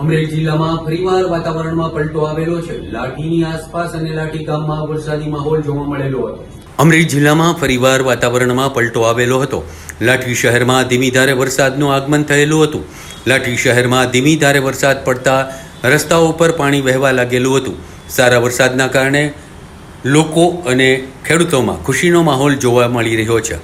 અમરેલી જિલ્લામાં ફરીવાર વાતાવરણમાં પલટો આવેલો છે. લાઠીની આસપાસ અને લાઠી ગામમાં વરસાદી માહોલ જોવા મળેલો હતો. અમરેલી જિલ્લામાં ફરીવાર વાતાવરણમાં પલટો આવેલો હતો. લાઠી શહેરમાં ધીમી ધારે વરસાદનું આગમન થયેલું હતું. લાઠી શહેરમાં ધીમી ધારે વરસાદ પડતા રસ્તાઓ પર પાણી વહેવા લાગેલું હતું. સારા વરસાદના કારણે લોકો અને ખેડૂતોમાં ખુશીનો માહોલ જોવા મળી રહ્યો છે.